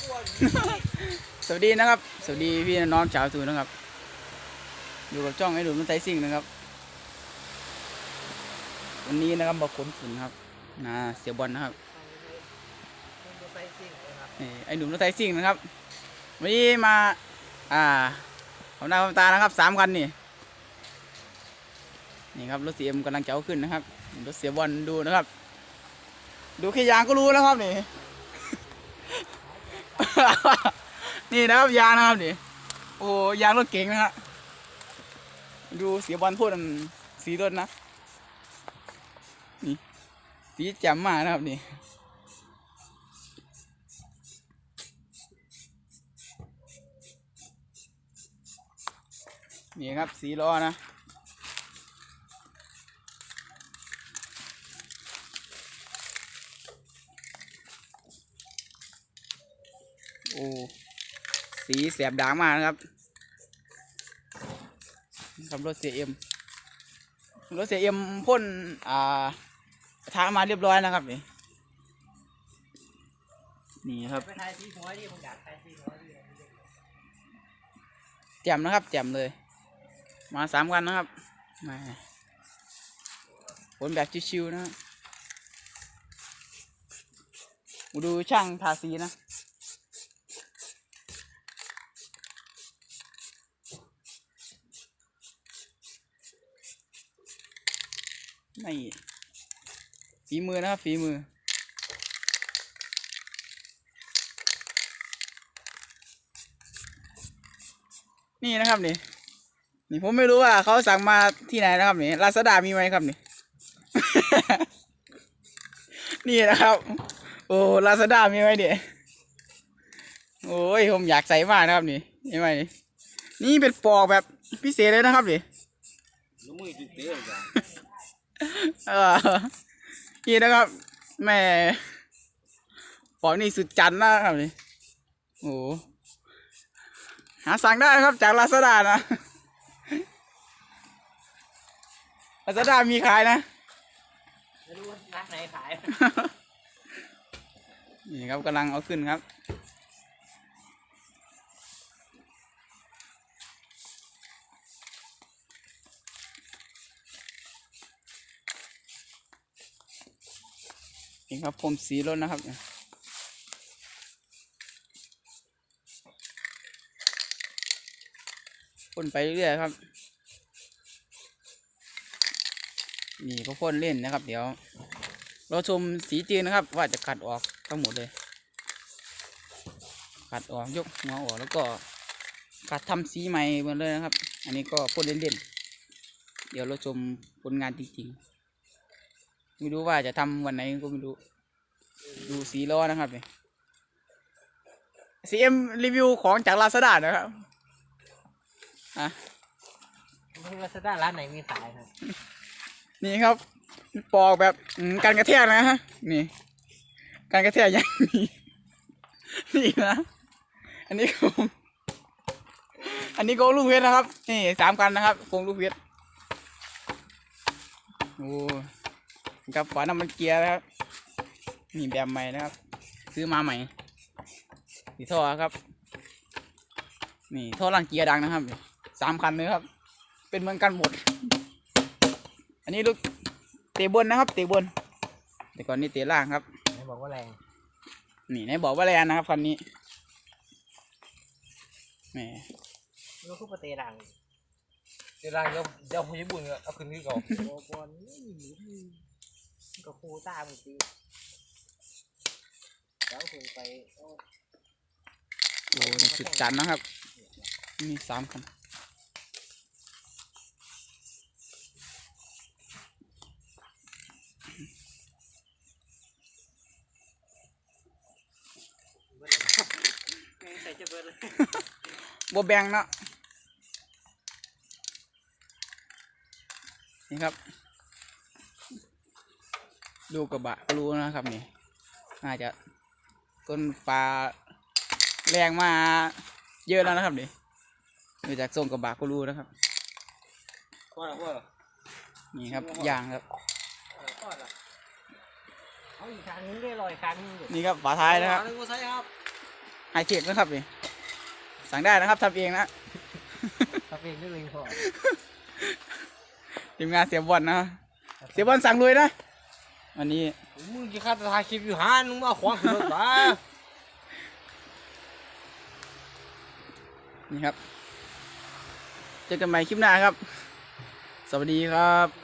กลัวสวัสดีนะครับ สวัสดีพี่น้องชาวตูนนะครับ อยู่กับจ้องไอ้หลุมมันไทยซิ่งนะครับ วันนี้นะครับบอกขนฝุ่นครับนะเสียบอลนะครับไซซิ่งนะครับนี่ไอ้หนุ่มรถไทยซิ่งนะครับ วันนี้มา อ่าผมหน้าผมตานะครับสามคันนี่นี่ครับรถเสียมกำลังจะเอาขึ้นนะครับรถเสียบอลดูนะครับ ดูแค่ยางก็รู้แล้วครับนี่ นี่นะครับยางนะครับนี่โอ้ยางรถเก๋งนะฮะดูเสียบอลพ่นสีรถนะนี่สีแจ่มมากนะครับนี่นี่ครับสีล้อนะ โอ้สีแสบด่างมากนะครับครับรถเสียเอ็มรถเสียเอ็มพ่นอ่าท้ามาเรียบร้อยนะครับนี่นี่ครับไปทายที่หัวดิผมอยากทายที่หัวดิแจ่มนะครับแจ่มเลย มาสามกันนะครับมาผลแบบชิวๆนะครับมดูช่างทาสีนะ ไม่ฝีมือนะครับฝีมือ นี่นะครับนี่นี่ผมไม่รู้ว่าเขาสั่งมาที่ไหนนะครับนี่ลาซาด้ามีไหมครับนี่ นี่นะครับ โอ้ลาซาด้ามีไหมเดี๋ยโอ้ยผมอยากใส่มากนะครับนี่นี่ไหมนี่นี่เป็นปอกแบบพิเศษเลยนะครับนี่ลูกมือจุด เตี้ยจ้ะเออนี่นะครับ แม่ปอกนี่สุดจันทร์นะครับนี่โอ้โหหาสั่งได้นะครับจากลาซาด้านะลาซาด้ามีขายนะไม่รู้ว่าร้านไหนขาย นี่ครับกำลังเอาขึ้นครับ นี่ครับผมสีรถนะครับพ่นไปเรื่อยๆครับ นี่ก็พ่นเล่นนะครับ เดี๋ยวเราชมสีจืดนะครับ ว่าจะขัดออกทั้งหมดเลยขัดออกยกหัวออกแล้วก็ขัดทำสีใหม่หมดเลยนะครับ อันนี้ก็พ่นเล่นๆเดี๋ยวเราชมผลงานจริงๆ ไม่รู้ว่าจะทำวันไหนก็ไม่รู้ ดูสีล้อนะครับนี่ซีเอ็มรีวิวของจากลาซาด้านะครับอะไม่รู้ว่าสด้าร้านไหนมีขายครับ นี่ครับ ปอกแบบอืมการกระแทกนะฮะ นี่ การกระแทกอย่างนี้นี่นะ อันนี้ก็อันนี้ก็ลูกเพชรนะครับ นี่สามกันนะครับโครงลูกเพชรโอ้ กับฝาน้ำมันเกียร์นะครับนี่แบบใหม่นะครับ ซื้อมาใหม่สีท่อครับ นี่ท่อรังเกียร์ดังนะครับสามคันเลยครับ เป็นเหมือนกันหมด อันนี้ลูกเตะบนนะครับ เตะบน แต่ก่อนนี่เตะล่างครับไหนบอกว่าแรงนี่ไหนบอกว่าแรงนะครับคันนี้แหมรู้คุปเตะดังเดี๋ยวรังเดี๋ยวเดี๋ยวผู้ญี่ปุ่นก็เอาคืนที่เก่าโอ้บอลนี่ ก็ครูตาเมื่อกี้แล้วคงไปโอ้โอ้นี่สุดจันนะครับ มีสามคันใส่จะเบิดเลยบแบงเนาะนี่ครับ ดูกระบะก็รู้นะครับนี่น่าจะต้นปลาแรงมาเยอะแล้วนะครับนี่ดูจากทรงกระบะก็รู้นะครับว่าว่านี่ครับยางครับก็ละเอาอีกครั้งนึงได้ลอยครั้งนึงอยู่นี่ครับฝาท้ายนะครับนึงก็ใช่ครับไฮเทคนะครับนี่สั่งได้นะครับทำเองนะทำเองได้เลยพอทีมงานเสียบอลนะเสียบอลสั่งลุยนะ วันนี้มึงจะฆ่าถ่ายคลิปอยู่หามึงมาขวางขึ้นรถบ้านี่ครับ เจอกันใหม่คลิปหน้าครับ สวัสดีครับ